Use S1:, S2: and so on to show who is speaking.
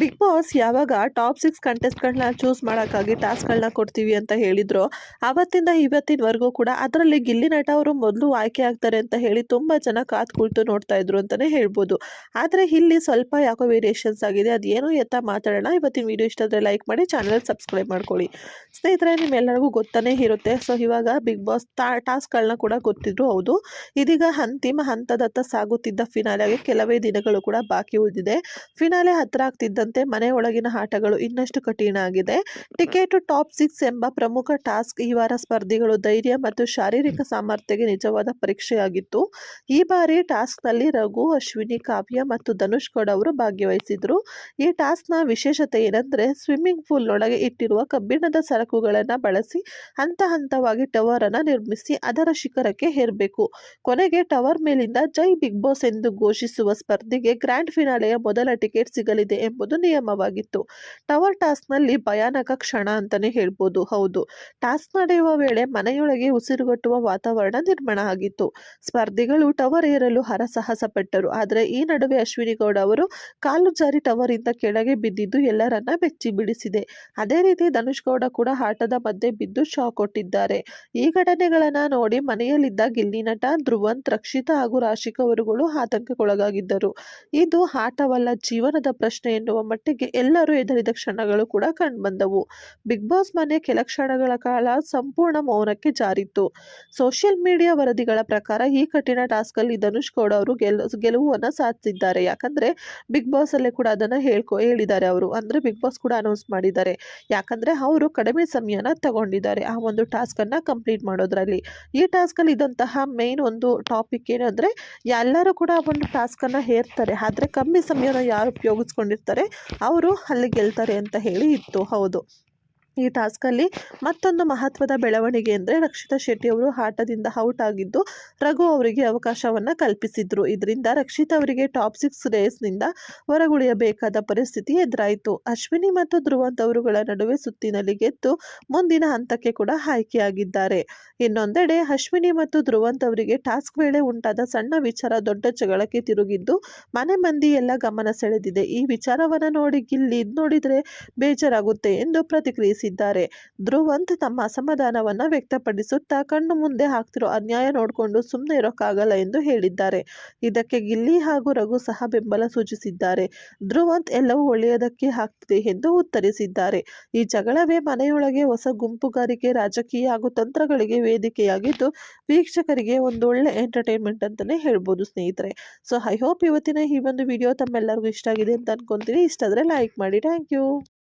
S1: Big boss ಯಾವಾಗ top six ಕಂಟೆಸ್ಟ್ಗಳನ್ನ choose ಮಾಡೋಕ್ಕಾಗಿ ಟಾಸ್ಕ್ಗಳನ್ನ ಕೊಡ್ತೀವಿ ಅಂತ ಹೇಳಿದ್ರು ಆವತ್ತಿಂದ ಇವತ್ತಿನವರೆಗೂ ಕೂಡ ಅದರಲ್ಲಿ ಗಿಲ್ಲಿ ನಟ ಅವರು ಮೊದಲು ಆಯ್ಕೆ ಆಗ್ತಾರೆ ಅಂತ ಹೇಳಿ ತುಂಬ ಜನ ಕಾತು ಕುಳಿತು ನೋಡ್ತಾ ಇದ್ರು ಅಂತಲೇ ಹೇಳ್ಬೋದು. ಆದರೆ ಇಲ್ಲಿ ಸ್ವಲ್ಪ ಯಾಕೋ ವೇರಿಯೇಷನ್ಸ್ ಆಗಿದೆ ಅದೇನು ಎತ್ತ ಮಾತಾಡೋಣ ಇವತ್ತಿನ ವಿಡಿಯೋ ಇಷ್ಟ ಆದರೆ ಲೈಕ್ ಮಾಡಿ ಚಾನಲ್ ಸಬ್ಸ್ಕ್ರೈಬ್ ಮಾಡ್ಕೊಳ್ಳಿ. ಸ್ನೇಹಿತರೆ, ನಿಮ್ಮೆಲ್ಲರಿಗೂ ಗೊತ್ತಾನೇ ಇರುತ್ತೆ. ಸೊ ಇವಾಗ ಬಿಗ್ ಬಾಸ್ ತಾ ಟಾಸ್ಕ್ಗಳನ್ನ ಕೂಡ ಗೊತ್ತಿದ್ರು, ಹೌದು. ಇದೀಗ ಅಂತಿಮ ಹಂತದತ್ತ ಸಾಗುತ್ತಿದ್ದ ಫಿನಾಲೆಗೆ ಕೆಲವೇ ದಿನಗಳು ಕೂಡ ಬಾಕಿ ಉಳಿದಿದೆ. ಫಿನಾಲೆ ಹತ್ತಿರ ಆಗ್ತಿದ್ದಂತೆ ಮನೆ ಒಳಗಿನ ಆಟಗಳು ಇನ್ನಷ್ಟು ಕಠಿಣ ಆಗಿದೆ. ಟಿಕೆಟ್ ಟಾಪ್ ಸಿಕ್ಸ್ ಎಂಬ ಪ್ರಮುಖ ಟಾಸ್ಕ್ ಈ ವಾರ ಸ್ಪರ್ಧಿಗಳು ಧೈರ್ಯ ಮತ್ತು ಶಾರೀರಿಕ ಸಾಮರ್ಥ್ಯಕ್ಕೆ ನಿಜವಾದ ಪರೀಕ್ಷೆಯಾಗಿತ್ತು. ಈ ಬಾರಿ ಟಾಸ್ಕ್ನಲ್ಲಿ ರಘು, ಅಶ್ವಿನಿ, ಕಾವ್ಯ ಮತ್ತು ಧನುಷ್ ಗೌಡ ಅವರು ಭಾಗವಹಿಸಿದ್ರು ಈ ಟಾಸ್ಕ್ನ ವಿಶೇಷತೆ ಏನಂದ್ರೆ ಸ್ವಿಮ್ಮಿಂಗ್ ಪೂಲ್ ಒಳಗೆ ಇಟ್ಟಿರುವ ಕಬ್ಬಿಣದ ಸರಕುಗಳನ್ನು ಬಳಸಿ ಹಂತ ಹಂತವಾಗಿ ಟವರ್ ಅನ್ನ ನಿರ್ಮಿಸಿ ಅದರ ಶಿಖರಕ್ಕೆ ಹೇರಬೇಕು ಕೊನೆಗೆ ಟವರ್ ಮೇಲಿಂದ ಜೈ ಬಿಗ್ ಬಾಸ್ ಎಂದು ಘೋಷಿಸುವ ಸ್ಪರ್ಧಿಗೆ ಗ್ರ್ಯಾಂಡ್ ಫಿನಾಲೆಯ ಮೊದಲ ಟಿಕೆಟ್ ಸಿಗಲಿದೆ ಎಂಬುದು ನಿಯಮವಾಗಿತ್ತು. ಟವರ್ ಟಾಸ್ಕ್ನಲ್ಲಿ ಭಯಾನಕ ಕ್ಷಣ ಅಂತಾನೆ ಹೇಳ್ಬೋದು. ಹೌದು. ಟಾಸ್ಕ್ ನಡೆಯುವ ವೇಳೆ ಮನೆಯೊಳಗೆ ಉಸಿರುಗಟ್ಟುವ ವಾತಾವರಣ ನಿರ್ಮಾಣ ಆಗಿತ್ತು. ಸ್ಪರ್ಧಿಗಳು ಟವರ್ ಏರಲು ಹರಸಾಹಸ ಪಟ್ಟರು. ಆದರೆ ಈ ನಡುವೆ ಅಶ್ವಿನಿ ಗೌಡ ಅವರು ಕಾಲು ಜಾರಿ ಟವರ್ ಇಂದ ಕೆಳಗೆ ಬಿದ್ದಿದ್ದು ಎಲ್ಲರನ್ನ ಬೆಚ್ಚಿ ಬಿಡಿಸಿದೆ. ಅದೇ ರೀತಿ ಧನುಷ್ ಗೌಡ ಕೂಡ ಆಟದ ಮಧ್ಯೆ ಬಿದ್ದು ಶಾಕ್ ಕೊಟ್ಟಿದ್ದಾರೆ. ಈ ಘಟನೆಗಳನ್ನ ನೋಡಿ ಮನೆಯಲ್ಲಿದ್ದ ಗಿಲ್ಲಿ ನಟ, ಧ್ರುವಂತ್, ರಕ್ಷಿತಾ ಹಾಗೂ ರಾಶಿಕ್ ಅವರುಗಳು ಆತಂಕಕ್ಕೊಳಗಾಗಿದ್ದರು. ಇದು ಆಟವಲ್ಲ, ಜೀವನದ ಪ್ರಶ್ನೆ ಎನ್ನುವ ಮಟ್ಟಿಗೆ ಎಲ್ಲರೂ ಹೆದರಿದ ಕ್ಷಣಗಳು ಕೂಡ ಕಂಡುಬಂದವು. ಬಿಗ್ ಬಾಸ್ ಮನೆ ಕೆಲ ಕ್ಷಣಗಳ ಕಾಲ ಸಂಪೂರ್ಣ ಮೌನಕ್ಕೆ ಜಾರಿತ್ತು. ಸೋಷಿಯಲ್ ಮೀಡಿಯಾ ವರದಿಗಳ ಪ್ರಕಾರ ಈ ಕಠಿಣ ಟಾಸ್ಕ್ ಅಲ್ಲಿ ಧನುಷ್ ಗೌಡ ಅವರು ಗೆಲುವನ್ನು ಸಾಧಿಸಿದ್ದಾರೆ. ಯಾಕಂದ್ರೆ ಬಿಗ್ ಬಾಸ್ ಅಲ್ಲೇ ಕೂಡ ಅದನ್ನ ಹೇಳ್ಕೊ, ಹೇಳಿದ್ದಾರೆ ಅವರು. ಅಂದ್ರೆ ಬಿಗ್ ಬಾಸ್ ಕೂಡ ಅನೌನ್ಸ್ ಮಾಡಿದ್ದಾರೆ. ಯಾಕಂದ್ರೆ ಅವರು ಕಡಿಮೆ ಸಮಯನ ತಗೊಂಡಿದ್ದಾರೆ ಆ ಒಂದು ಟಾಸ್ಕ್ ಅನ್ನ ಕಂಪ್ಲೀಟ್ ಮಾಡೋದ್ರಲ್ಲಿ. ಈ ಟಾಸ್ಕ್ ಅಲ್ಲಿ ಇದ್ದಂತಹ ಮೇನ್ ಒಂದು ಟಾಪಿಕ್ ಏನಂದ್ರೆ, ಎಲ್ಲರೂ ಕೂಡ ಒಂದು ಟಾಸ್ಕ್ ಅನ್ನ ಹೇರ್ತಾರೆ. ಆದ್ರೆ ಕಮ್ಮಿ ಸಮಯನ ಯಾರು ಉಪಯೋಗಿಸ್ಕೊಂಡಿರ್ತಾರೆ? ಅವರು ಅಲ್ಲಿ ಗೆಲ್ತಾರೆ ಅಂತ ಹೇಳಿ ಇತ್ತು. ಹೌದು. ಈ ಟಾಸ್ಕಲ್ಲಿ ಮತ್ತೊಂದು ಮಹತ್ವದ ಬೆಳವಣಿಗೆ ಅಂದರೆ ರಕ್ಷಿತಾ ಶೆಟ್ಟಿ ಅವರು ಆಟದಿಂದ ಔಟ್ ಆಗಿದ್ದು ರಘು ಅವರಿಗೆ ಅವಕಾಶವನ್ನು ಕಲ್ಪಿಸಿದ್ರು. ಇದರಿಂದ ರಕ್ಷಿತಾ ಅವರಿಗೆ ಟಾಪ್ ಸಿಕ್ಸ್ ರೇಸ್ನಿಂದ ಹೊರಗುಳಿಯಬೇಕಾದ ಪರಿಸ್ಥಿತಿ ಎದುರಾಯಿತು. ಅಶ್ವಿನಿ ಮತ್ತು ಧ್ರುವಂತ್ ಅವರುಗಳ ನಡುವೆ ಸುತ್ತಿನಲ್ಲಿ ಗೆದ್ದು ಮುಂದಿನ ಹಂತಕ್ಕೆ ಕೂಡ ಆಯ್ಕೆಯಾಗಿದ್ದಾರೆ. ಇನ್ನೊಂದೆಡೆ ಅಶ್ವಿನಿ ಮತ್ತು ಧ್ರುವಂತ್ ಅವರಿಗೆ ಟಾಸ್ಕ್ ವೇಳೆ ಉಂಟಾದ ಸಣ್ಣ ವಿಚಾರ ದೊಡ್ಡ ಜಗಳಕ್ಕೆ ತಿರುಗಿದ್ದು ಮನೆ ಮಂದಿ ಎಲ್ಲ ಗಮನ ಸೆಳೆದಿದೆ. ಈ ವಿಚಾರವನ್ನು ನೋಡಿ ಗಿಲ್ಲಿ ನೋಡಿದರೆ ಬೇಜಾರಾಗುತ್ತೆ ಎಂದು ಪ್ರತಿಕ್ರಿಯಿಸಿದ್ದಾರೆ ಧ್ರುವಂತ್ ತಮ್ಮ ಅಸಮಾಧಾನವನ್ನು ವ್ಯಕ್ತಪಡಿಸುತ್ತಾ ಕಣ್ಣು ಮುಂದೆ ಹಾಕ್ತಿರೋ ಅನ್ಯಾಯ ನೋಡಿಕೊಂಡು ಸುಮ್ಮನೆ ಇರೋಕ್ಕಾಗಲ್ಲ ಎಂದು ಹೇಳಿದ್ದಾರೆ. ಇದಕ್ಕೆ ಗಿಲ್ಲಿ ಹಾಗೂ ರಘು ಸಹ ಬೆಂಬಲ ಸೂಚಿಸಿದ್ದಾರೆ. ಧ್ರುವಂತ್ ಎಲ್ಲವೂ ಒಳ್ಳೆಯದಕ್ಕೆ ಆಗ್ತಿದೆ ಎಂದು ಉತ್ತರಿಸಿದ್ದಾರೆ. ಈ ಜಗಳವೇ ಮನೆಯೊಳಗೆ ಹೊಸ ಗುಂಪುಗಾರಿಕೆ, ರಾಜಕೀಯ ಹಾಗೂ ತಂತ್ರಗಳಿಗೆ ವೇದಿಕೆಯಾಗಿದ್ದು, ವೀಕ್ಷಕರಿಗೆ ಒಂದು ಒಳ್ಳೆ ಎಂಟರ್ಟೈನ್ಮೆಂಟ್ ಅಂತಲೇ ಹೇಳ್ಬೋದು ಸ್ನೇಹಿತರೆ. ಸೊ ಐ ಹೋಪ್ ಇವತ್ತಿನ ಈ ಒಂದು ವಿಡಿಯೋ ತಮ್ಮೆಲ್ಲರಿಗೂ ಇಷ್ಟ ಆಗಿದೆ ಅಂತ ಅನ್ಕೊಂತೀನಿ. ಇಷ್ಟ ಆದರೆ ಲೈಕ್ ಮಾಡಿ. Thank you